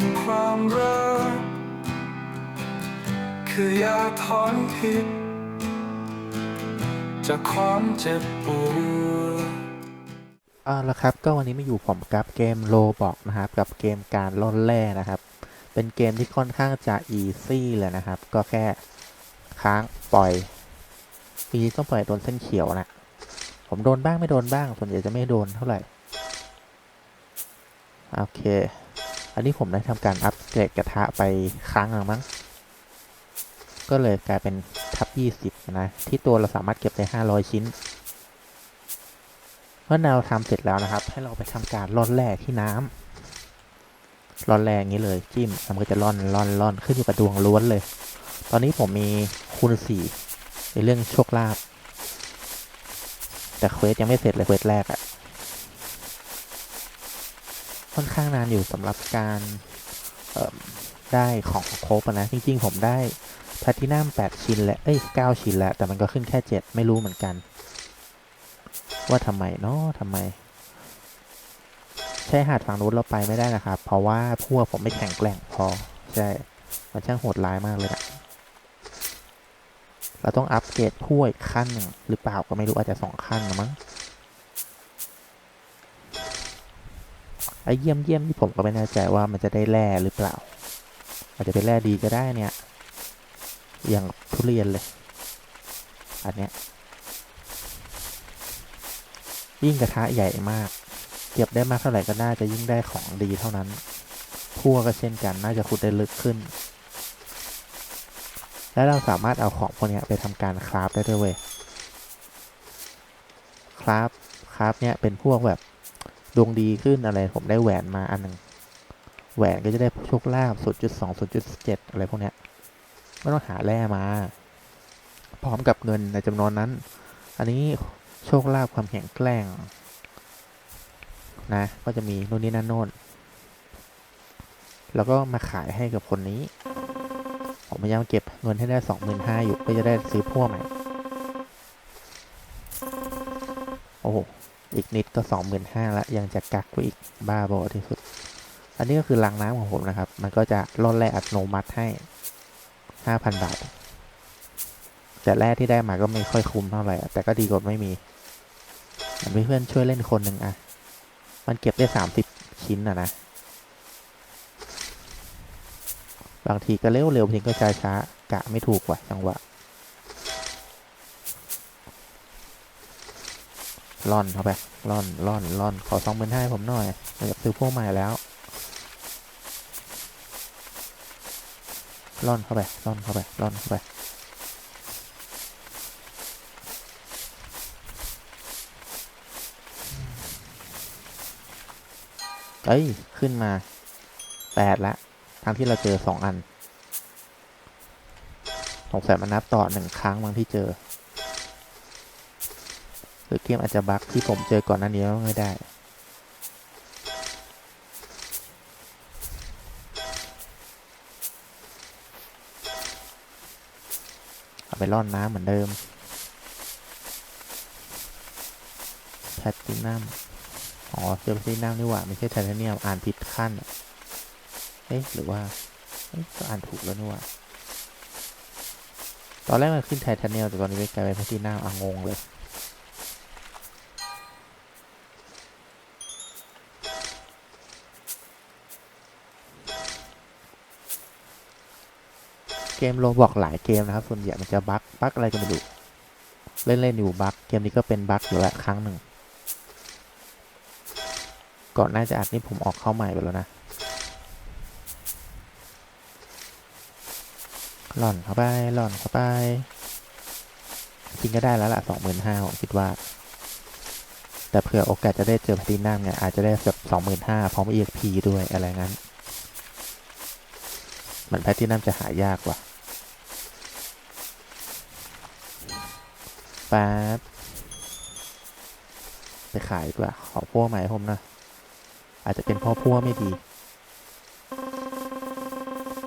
นความรัก คือยาถอนพิษจากความเจ็บปวดเอาละครับ ก็วันนี้มาอยู่ผมกับเกมโลบอกนะครับ กับเกมการล่อนแร่นะครับ เป็นเกมที่ค่อนข้างจะอีซี่เลยนะครับ ก็แค่ค้างปล่อยปีนี้ต้องปล่อยโดนเส้นเขียวนะ ผมโดนบ้างไม่โดนบ้าง ส่วนใหญ่จะไม่โดนเท่าไหร่ โอเค อันนี้ผมได้ทำการอัปเกรดกระทะไปครั้งหนึ่งมั้ง ก็เลยกลายเป็นทับ20 นะ ที่ตัวเราสามารถเก็บได้ 500 ชิ้น เมื่อเราทำเสร็จแล้วนะครับ ให้เราไปทำการร่อนแร่ที่น้ำร่อนแร่อย่างนี้เลยจิ้มมันก็จะร่อนร่อนร่อนขึ้นอยู่กับดวงล้วนเลย ตอนนี้ผมมีคูณสี่ในเรื่องโชคลาภแต่เควสยังไม่เสร็จเลยเควสแรกอะ ค่อนข้างนานอยู่สำหรับการได้ของครบนะ จริง ๆ ผมได้แพลตินัม8ชิ้นและเอ้ย9ชิ้นแล้ว แต่มันก็ขึ้นแค่ 7 ไม่รู้เหมือนกัน ว่าทำไมเนาะทำไมใช่หาดฝั่งนู้นเราไปไม่ได้นะครับ เพราะว่าพวกผมไม่แข็งแกร่งพอ ใช่ มันช่างโหดร้ายมากเลยอะเราต้องอัปเกรดพวกอีกขั้นหนึ่งหรือเปล่าก็ไม่รู้อาจจะสองขั้นนะมั้ง ไอ้เยี่ยมเยี่ยมที่ผมก็ไม่แน่ใจว่ามันจะได้แร่หรือเปล่า อาจจะเป็นแร่ดีก็ได้เนี่ย อย่างทุเรียนเลย อันเนี้ยยิ่งกระทะใหญ่มาก เก็บได้มากเท่าไหร่ก็น่าจะยิ่งได้ของดีเท่านั้นพั่วก็เช่นกันน่าจะขุดได้ลึกขึ้น และเราสามารถเอาของพวกนี้ไปทำการคราฟได้ด้วยเว้ย คราฟ คราฟเนี่ยเป็นพวกแบบ ดวงดีขึ้นอะไรผมได้แหวนมาอันหนึ่งแหวนก็จะได้โชคลาภ0.2 0.7อะไรพวกเนี้ยไม่ต้องหาแร่มา พร้อมกับเงินในจำนวนนั้น อันนี้โชคลาภความแข็งแกร่งนะ ก็จะมีโน่นนี่นั่นโน่น แล้วก็มาขายให้กับคนนี้ ผมพยายามเก็บเงินให้ได้สองหมื่นห้าอยู่เพื่อจะได้ซื้อพวกใหม่ โอ้โห อีกนิดก็สองหมื่นห้าละยังจะกักไว้อีกบ้าบอที่สุด อันนี้ก็คือรางน้ำของผมนะครับ มันก็จะลดแร่อัตโนมัติให้ห้าพันบาท แต่แร่ที่ได้มาก็ไม่ค่อยคุ้มเท่าไหร่ แต่ก็ดีกว่าไม่มีมันมีเพื่อนช่วยเล่นคนหนึ่งอะ มันเก็บได้สามสิบชิ้นอะนะ บางทีก็เร็วเร็วบางทีก็ช้าช้ากะไม่ถูกว่ะจังหวะ ล่อนเข้าไปล่อนล่อนล่อนขอสองหมื่นห้าผมหน่อยอยากซื้อพวกใหม่แล้วล่อนเข้าไปล่อนเข้าไปล่อนเข้าไปเอ้ย ขึ้นมาแปดละทั้งที่เราเจอสองอันสงสัยมันนับต่อหนึ่งครั้งบางที่เจอ หรือเกมอาจจะบั๊กที่ผมเจอก่อนหน้านี้ก็ไม่ได้ เอาไปร่อนน้ำเหมือนเดิมแพทตินัมอ๋อเจอแพลตินัมนี่หว่า ไม่ใช่ไทเทเนียมอ่านผิดขั้นเอ๊ะหรือว่าเอ๊ะก็อ่านถูกแล้วนี่หว่า ตอนแรกมันขึ้นไทเทเนียมแต่ตอนนี้ไปกลายเป็นแพลตินัมอะงงเลย เกมโลบอกหลายเกมนะครับ ส่วนใหญ่มันจะบั๊กบั๊กอะไรก็ไม่รู้เล่นเล่นๆอยู่บั๊กเกมนี้ก็เป็นบั๊กอยู่ละครั้งหนึ่งก่อนหน้าจะอัดนี่ผมออกเข้าใหม่ไปแล้วนะหล่อนเข้าไปหล่อนเข้าไปจริงก็ได้แล้วละสองหมื่นห้าผมคิดว่า แต่เผื่อโอกาสจะได้เจอแพลตินัมเนี่ยอาจจะได้แบบสองหมื่นห้าพร้อม EXP ด้วยอะไรงั้น มือนแพลตตินัมจะหายากว่ะแป๊บไปขายดีกว่า ขอพวกใหม่ผมนะอาจจะเป็นพราะพวกไม่ดี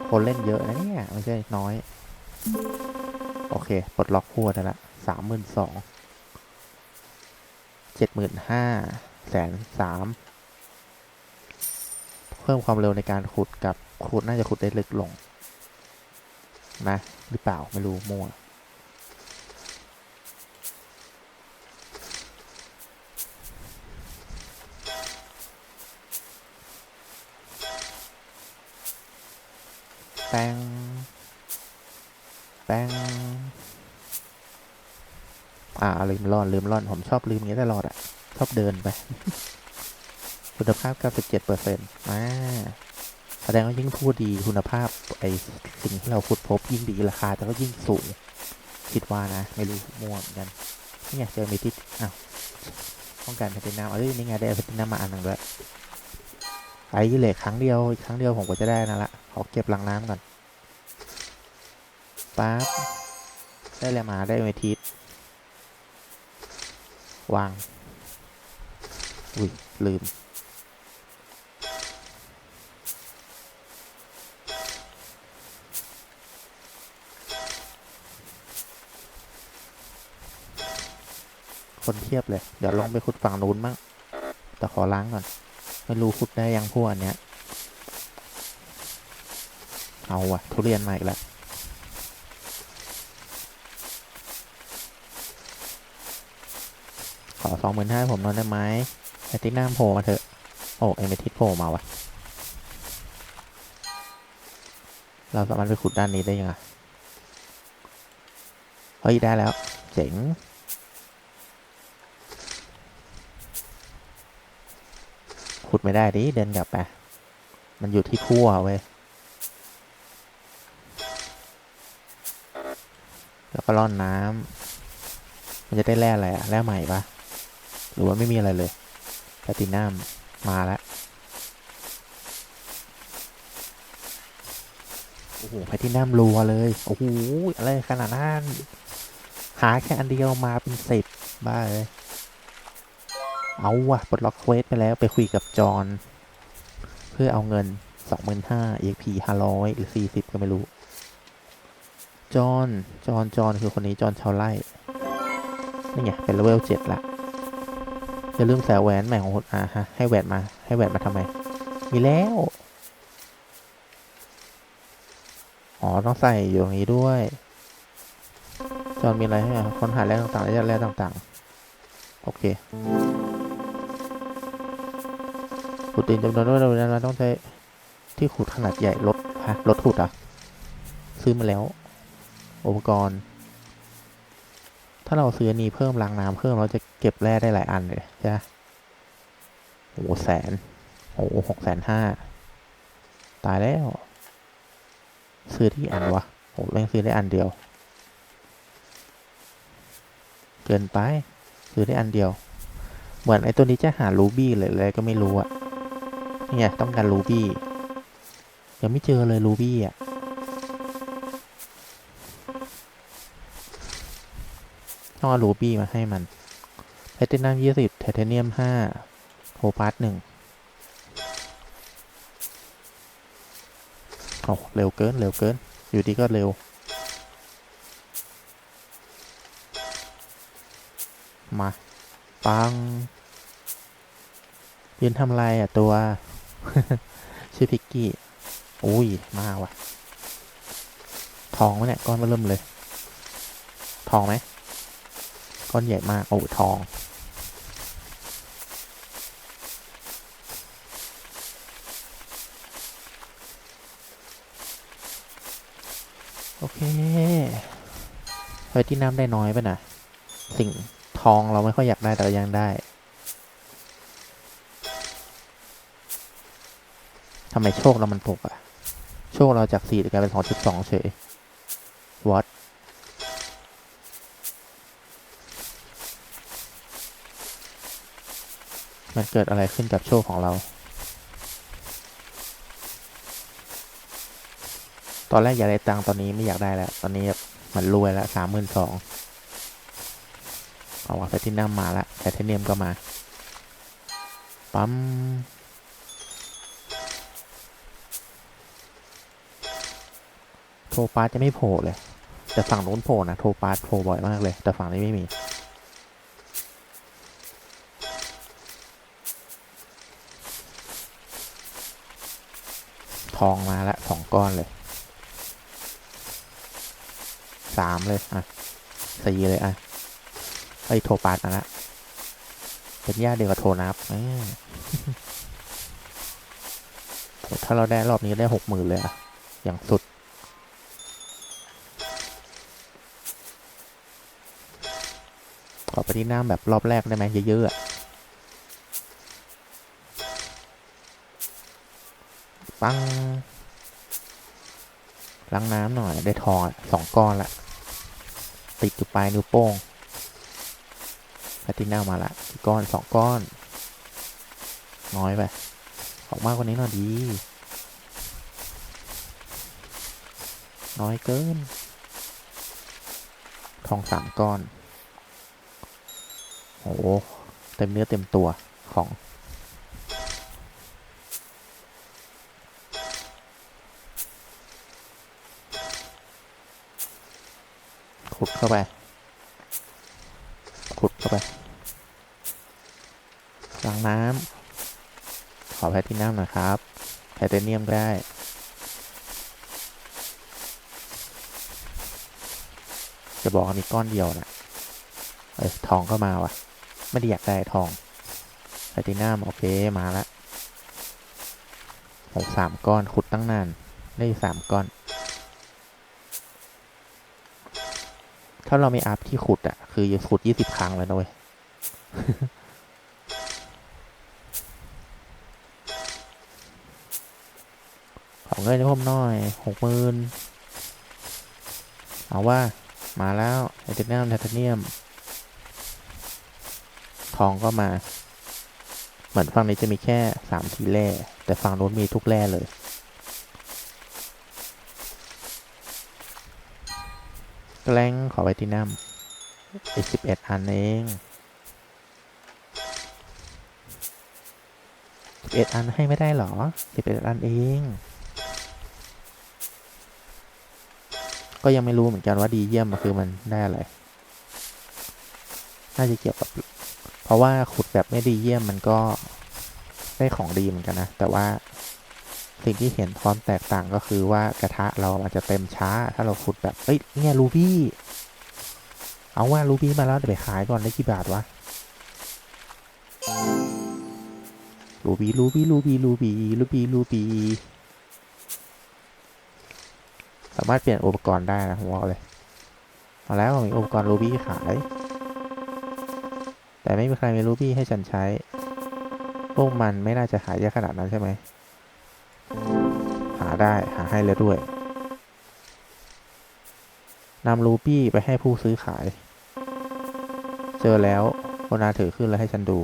คนเล่นเยอะนะเนี่ย ไม่ใช่น้อย โอเค ปลดล็อกพัวได้ละสามหมื่นสองเจ็ดหมื่นห้าแสนสาม เพิ่มความเร็วในการขุดกับขุดน่าจะขุดได้ลึกลงนะหรือเปล่าไม่รู้มั่วแปงแปงอ่าลืมร่อนลืมร่อน ผมชอบลืมอย่างนี้ตลอดอะชอบเดินไป คุณภาพ 97เปอร์เซ็นต์อ่าแสดงว่ายิ่งพูดดีคุณภาพไอสิ่งที่เราพูดพบยิ่งดีราคาแต่ก็ยิ่งสูง คิดว่านะ ไม่รู้มั่วเหมือนกันนี่ไงเจอเมทิสอ้าวต้องการแพลตินัมเอ้ยนี่ไงได้แพลตินัมมาอันหนึ่งด้วยไอ้เหล็กครั้งเดียวอีกครั้งเดียวผมก็จะได้นั่นละขอเก็บลังน้ำก่อนปั๊บได้อะไรมาได้เมทิสวาง อุ้ยลืม คนเทียบเลย เดี๋ยวลองไปขุดฝั่งนู้นมั่งแต่ขอล้างก่อน ไม่รู้ขุดได้ยังพวกอันเนี้ย เอาวะทุเรียนมาอีกแล้วขอสองหมื่นห้าผมนอนได้ไหมแพตินัมโผล่มาเถอะ โอ้เอเมทิสโผล่มาวะเราสามารถไปขุดด้านนี้ได้ยังไงเฮ้ย ได้แล้ว เจ๋ง ขุดไม่ได้ดิเดินกลับไป มันอยู่ที่ทั่วเว้ยแล้วก็ร่อนน้ำมันจะได้แร่อะไรอะแร่ใหม่ปะหรือว่าไม่มีอะไรเลยแพตินัมมาแล้วโอ้โหแพตินัมรัวเลย โอ้โหอะไรขนาดนั้นหาแค่อันเดียวมาเป็นสิบบ้าเลย เอาวะปลดล็อกเควสไปแล้วไปคุยกับจอนเพื่อเอาเงินสองหมื่นห้า EXP ห้าร้อยหรือสี่สิบก็ไม่รู้ จอนจอนจอนคือคนนี้จอนชาวไร่นี่ไงเป็นเลเวลเจ็ดละอย่าลืมใส่แหวนใหม่ของคุณอาฮะให้แหวนมา ให้แหวนมาทำไม มีแล้ว อ๋อ ต้องใส่อยู่ตรงนี้ด้วย จอนมีอะไรให้อะค้นหาแร่ต่างๆและแร่ต่างๆ โอเค ขุดดินจำนวนด้วยเรานั้นต้องใช้ที่ขุดขนาดใหญ่ลดฮะลดขุดอะ ซื้อมาแล้ว อุปกรณ์ ถ้าเราซื้อนี้เพิ่มรางน้ำเพิ่มเราจะเก็บแร่ได้หลายอันเลยใช่ไหมโอ้แสนโอ้หกแสนห้าตายแล้ว ซื้อที่อันวะโอ้แม่งซื้อได้อันเดียว เกินไป ซื้อได้อันเดียว เหมือนไอ้ตัวนี้จะหารูบี้เลยอะไรก็ไม่รู้อะ เนี่ยต้องการรูบี้ยังไม่เจอเลยรูบี้อะต้องเอารูบี้มาให้มันแพลตินัมยี่สิบไทเทเนียมห้าโทพาสหนึ่งโอ้เร็วเกิน เร็วเกิน อยู่ดีก็เร็ว มา ปังยืนทำอะไรอะตัว ชื่อพิกกี้อุ้ย มาว่ะ ทองไหมเนี่ย ก้อนมาเริ่มเลย ทองไหม ก้อนใหญ่มาก โอ้ทอง โอเคเฮ้ยที่น้ำได้น้อยไปนะ สิ่งทองเราไม่ค่อยอยากได้แต่เรายังได้ำไมโชคเรามันตกอะโชคเราจากสี่กลายเป็นสองจุดสองเฉย what มันเกิดอะไรขึ้นกับโชคของเรา ตอนแรกอยากได้ตังตอนนี้ไม่อยากได้แล้ว ตอนนี้มันรวยแล้วสามหมื่นสองเอาว่าแพลตินัมมาละแพลติเนียมก็มา ปั๊ม ปาสจะไม่โผล่เลย แต่ฝั่งนู้นโผล่นะโทปาสโผล่บ่อยมากเลย แต่ฝั่งนี้ไม่มี ทองมาละสองก้อนเลยสามเลย อะสี่เลยอะไอโทปาดมาละเป็นญาติเดียวกับโทรนับออโหถ้าเราได้รอบนี้ได้หกหมื่นเลยอะอย่างสุด ไปที่น้ำแบบรอบแรกได้ไหมเยอะๆอะปังล้างน้ำหน่อยได้ทองสองก้อนละ ติดอยู่ปลายนิ้วโป้งแพลตินัมมาละกี่ก้อนสองก้อน น้อยไป ออกมากกว่านี้หน่อยดี น้อยเกิน ทองสามก้อน โอ้โหเต็มเนื้อเต็มตัวของขุดเข้าไป ขุดเข้าไปล้างน้ำ ขอแพทที่น้ำหน่อยครับไทเทเนียมก็ได้ จะบอกมีก้อนเดียวนะเอ้ย ทองก็มาว่ะ ไม่ได้อยากได้ทองไพตินัมโอเคมาละหกสามก้อนขุดตั้งนาน ได้สามก้อน ถ้าเราไม่อัพที่ขุดอะคือขุดยี่สิบครั้งเลยนะเว้ยขอเงินให้ผมหน่อยหกหมื่นเอาว่ามาแล้วไทเทเนียมไทเทเนียม ทองก็มา เหมือนฝั่งนี้จะมีแค่สามทีแร่แต่ฝั่งนู้นมีทุกแร่เลยแกล้งขอไวตินัมอีกสิบเอ็ดอันเองสิบเอ็ดอันให้ไม่ได้หรอสิบเอ็ดอันเอง ก็ยังไม่รู้เหมือนกันว่าดีเยี่ยมคือมันได้อะไร น่าจะเกี่ยวกับ เพราะว่าขุดแบบไม่ดีเยี่ยมมันก็ได้ของดีเหมือนกันนะ แต่ว่าสิ่งที่เห็นความแตกต่างก็คือว่ากระทะเราอาจจะเต็มช้า ถ้าเราขุดแบบเอ้ยเนี่ยรูบี้เอาว่ารูบี้มาแล้วเดี๋ยวไปขายก่อนได้กี่บาทวะรูบี้รูบี้รูบี้รูบี้รูบี้รูบี้สามารถเปลี่ยนอุปกรณ์ได้นะผมบอกเลยมาแล้วมีอุปกรณ์รูบี้ขาย แต่ไม่มีใครมีรูบี้ให้ฉันใช้ พวกมันไม่น่าจะหายากขนาดนั้นใช่ไหม หาได้หาให้แล้วด้วย นำรูบี้ไปให้ผู้ซื้อขาย เจอแล้วโนาถือขึ้นแล้วให้ฉันดู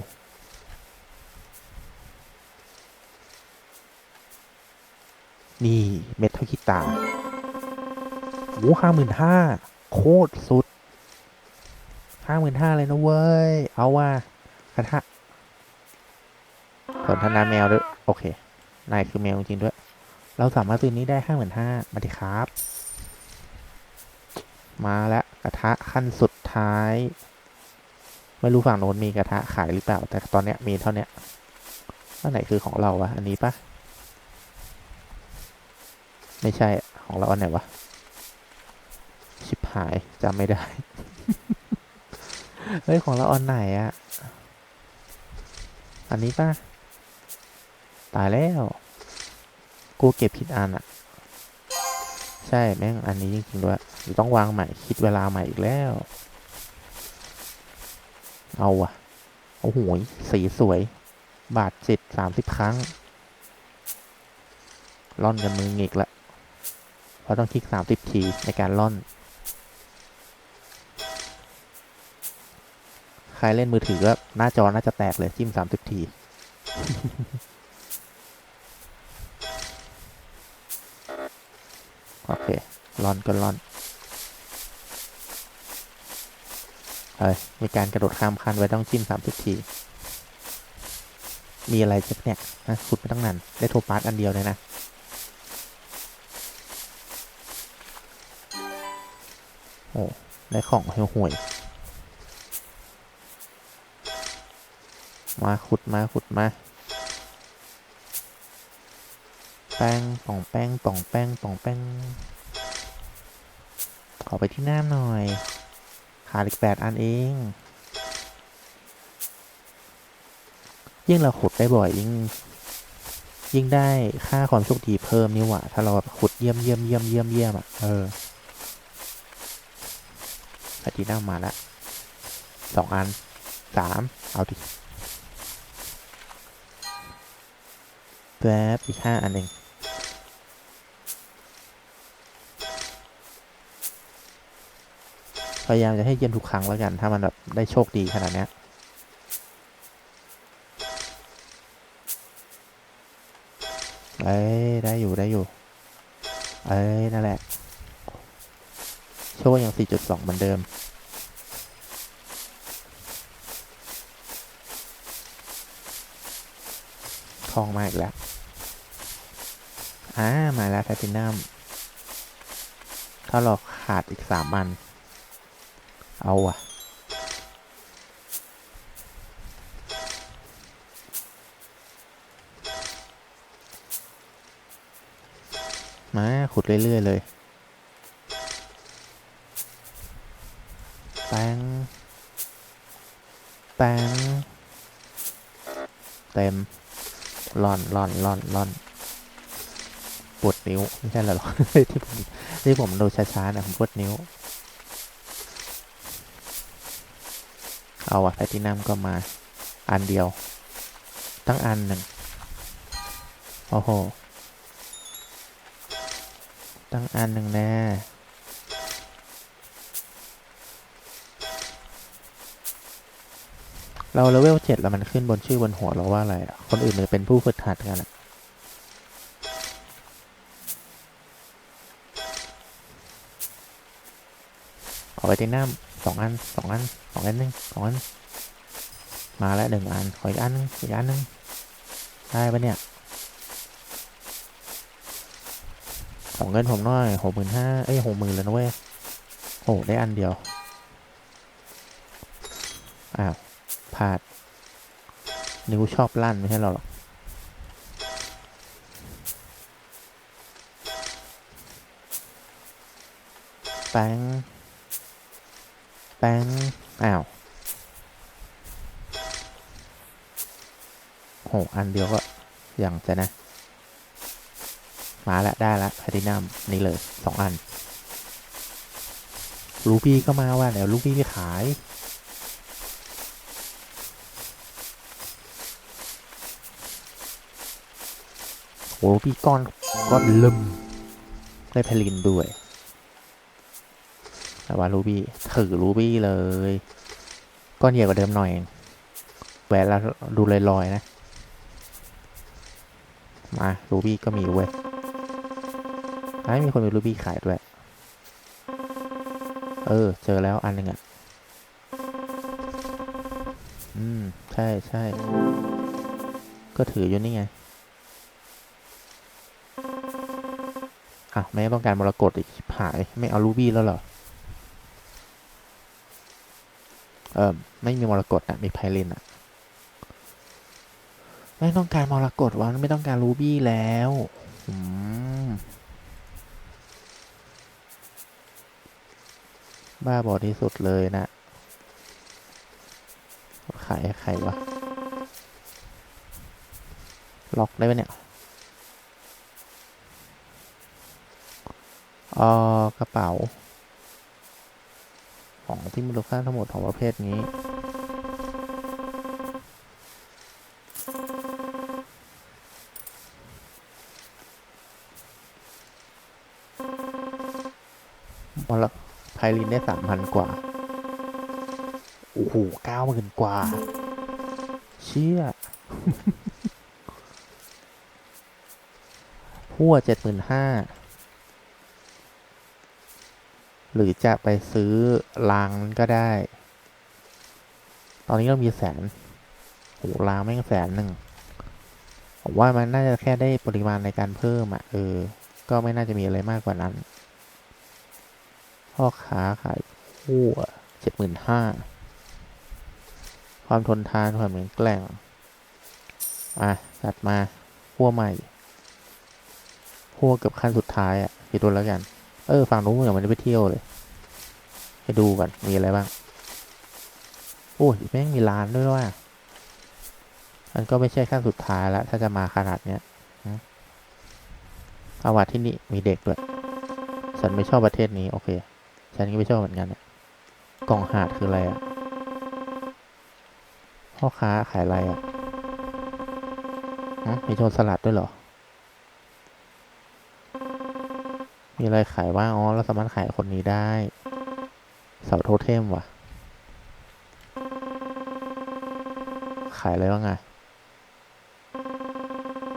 นี่ เม็ดเท่ากีตาร์โอ้ห้าหมื่นห้า โคตรสุด ห้าหมื่นห้าเลยนะเว้ย เอาว่ากระทะสนทนาแมวด้วย โอเคนายคือแมวจริงด้วย เราสามารถซื้อนี้ได้ห้าหมื่นห้ามาดิครับ มาแล้วกระทะขั้นสุดท้าย ไม่รู้ฝั่งโน้นมีกระทะขายหรือเปล่า แต่ตอนเนี้ยมีเท่าเนี้ยอันไหนคือของเราวะ อันนี้ปะไม่ใช่ของเราอันไหนวะ ชิบหายจำไม่ได้ เฮ้ย ของเราอันไหนอะอันนี้ปะตายแล้ว กูเก็บผิดอันอะใช่ แม่ง อันนี้จริงๆด้วยต้องวางใหม่ คิดเวลาใหม่อีกแล้ว เอาว่ะโอ้โหสีสวย บาทเจ็ดสามสิบครั้ง ล่อนกันมือหงิกละ เพราะต้องคลิกสามสิบทีในการล่อน รเล่นมือถือก็หน้าจอน่าจะแตกเลยจิ้มสามสิบที โอเคลอนก็ลอนเอ้ยมีการกระโดดข้ามคันไว้ต้องจิ้มสามสิบที มีอะไรจะเนี่ยนะขุดไปตั้งนานได้โทรปาร์ตอันเดียวเลยนะโอ้ได้ของห่วยๆ มาขุดมาขุดมาแป้งป่องแป้งป่องแป้งป่องแป้งขอไปที่หน้าหน่อยขาดอีกแปดอันเองยิ่งเราขุดได้บ่อยยิ่งยิ่งได้ค่าความโชคดีเพิ่มนี่หว่า ถ้าเราแบบขุดเยี่ยมเยี่ยมเยี่ยมเยี่ยมเยี่ยมอะ เออแพลตตินัมมาละสองอันสามเอาดิ แป๊บอีกห้าอันเองพยายามจะให้เยี่ยมทุกครั้งแล้วกัน ถ้ามันแบบได้โชคดีขนาดเนี้ยเอ้ยได้อยู่ได้อยู่ เอ้ยนั่นแหละ โชคยัง4.2 เหมือนเดิม ทองมาอีกแล้ว อ่า มาแล้วแพลตินัมถ้าเราขาดอีกสามอัน เอาอะมาขุดเรื่อย ๆ เลยแปงแปงเต็มล่อนล่อนล่อนล่อน วดนิ้ว ไม่ใช่เหรอที่ผมที่ผมดูช้าๆนะผมปวดนิ้ว เอาอะแพลตินัมก็มา อันเดียว ตั้งอันหนึ่งโอ้โห ตั้งอันหนึ่งแน่เราเลเวลเจ็ดแล้วมันขึ้นบนชื่อบนหัวเราว่าอะไรอะคนอื่นมันเป็นผู้ฝึกหัดกันอะ อไปตินัมสองอันสองอันสองอันหนึ่งสองอัน มาแล้วหนึ่งอัน ขออีกอันหนึงอีกอันหนึงได้ปะเนี่ยของเงินผมหน้อยหกหมื่นห้าเอ้ยหกหมื่นแล้วนะเว้ยโอ้ได้อันเดียว อ้าวพลาดนิ้วชอบลั่นไม่ใช่หรอหรอกแป้ง ป้งอ้าวโหอันเดียวก็อย่างจะนะ มาล้วได้แล้วแพลตินัมนี่เลยสองอัน ลูบี้ก็มาว่าเดี๋ยวลูบี้ไปขาย โหลูบี้ก้อนก้อนลึมได้พลินด้วย แต่ว่าลูบี้ถือลูบี้เลยก้อนใหญ่กว่าเดิมหน่อยแหวนแล้วดูลอยๆนะ มาลูบี้ก็มีเว้ยไอ้มีคนมีรูบี้ขายด้วย เออ เจอแล้วอันนึงอะ อืม ใช่ใช่ ก็ถืออยู่นี่ไง อะ ไม่ต้องการมรกตอีกหาย ไม่เอารูบี้แล้วเหรอ เออไม่มีมรกตอะมีไพลินอะไม่ต้องการมรกตวะไม่ต้องการรูบี้แล้วอืมบ้าบอที่สุดเลยนะขายใครวะ ล็อกได้ไหมเนี่ยเออกระเป๋า ของที่มูลค่าทั้งหมดของประเภทนี้มรไพลินได้สามพันกว่า โอ้โหเก้าหมื่นกว่า เชี่ยพั่วเจ็ดหมื่นห้า หรือจะไปซื้อลังก็ได้ ตอนนี้เรามีแสนโอ้โหลังแม่งแสนหนึ่งผมว่ามันน่าจะแค่ได้ปริมาณในการเพิ่มอะเออ ก็ไม่น่าจะมีอะไรมากกว่านั้น พ่อค้าขายคู่เจ็ดหมื่นห้า ความทนทานความแข็งแกร่งอะจัดมาขั้วใหม่วเกือบขั้นสุดท้ายอะ่ะคิดดูแล้วกัน เออฝั่งนู้นเหมือนมันได้ไปเที่ยวเลยให้ดูก่อนมีอะไรบ้างโอ้ยแม่งมีร้านด้วยว่ะมันก็ไม่ใช่ขั้นสุดท้ายแล้วถ้าจะมาขนาดเนี้ยฮะเอาว่าที่นี่มีเด็กด้วย ฉันไม่ชอบประเทศนี้ โอเค ฉันก็ไม่ชอบเหมือนกันเนี่ยกล่องหาดคืออะไรอะ่ะพ่อค้าขายอะไรอะ่ะฮะมีโจรสลัดด้วยเหรอ มีอะไรขายว่างอ๋อเราสามารถขายคนนี้ได้เสาโทเทมว่ะ ขายอะไรบ้างอะ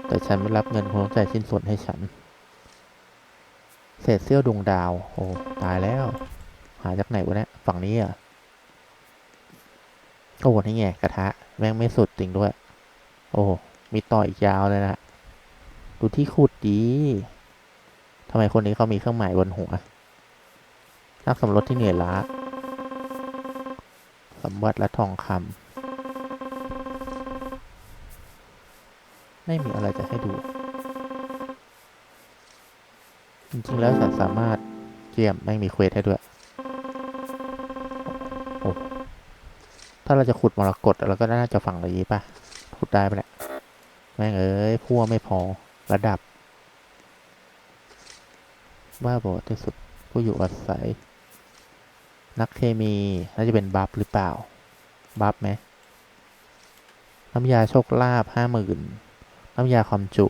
แต่ฉันไม่รับเงินคุณต้องจ่ายชิ้นส่วนให้ฉัน เศษเสี้ยวดวงดาว โอ้ ตายแล้ว หาจากไหนวะเนี่ยฝั่งนี้อะโอ้นี่ไงกระทะ แม่งไม่สุดจริงด้วย โอ้ มีต่ออีกยาวเลยนะ ดูที่ขุดดี ทำไมคนนี้เขามีเครื่องหมายบนหัว นักสำรวจที่เหนื่อยล้า สมบัติและทองคำ ไม่มีอะไรจะให้ดู จริงๆแล้วฉันสามารถเกี่ยมไม่มีเควสให้ด้วยถ้าเราจะขุดมรกตเราก็น่าจะฝั่งนี้ป่ะ ขุดได้ปะเนี่ยแม่งเอ้ยพัวไม่พอระดับ บ้าบอที่สุดผู้อยู่อาศัย นักเคมีน่าจะเป็นบัฟหรือเปล่า บัฟไหมน้ำยาโชคลาภห้าหมื่นน้ำยาความจุ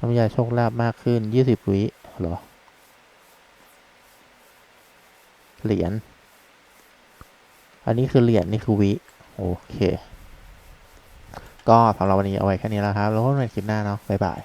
น้ำยาโชคลาภมากขึ้นยี่สิบวิหรอ เหรียญ อันนี้คือเหรียญนี่คือวิ โอเค ก็สำหรับวันนี้เอาไว้แค่นี้แล้วครับ แล้วพบกันใหม่คลิปหน้าเนาะบ๊ายบาย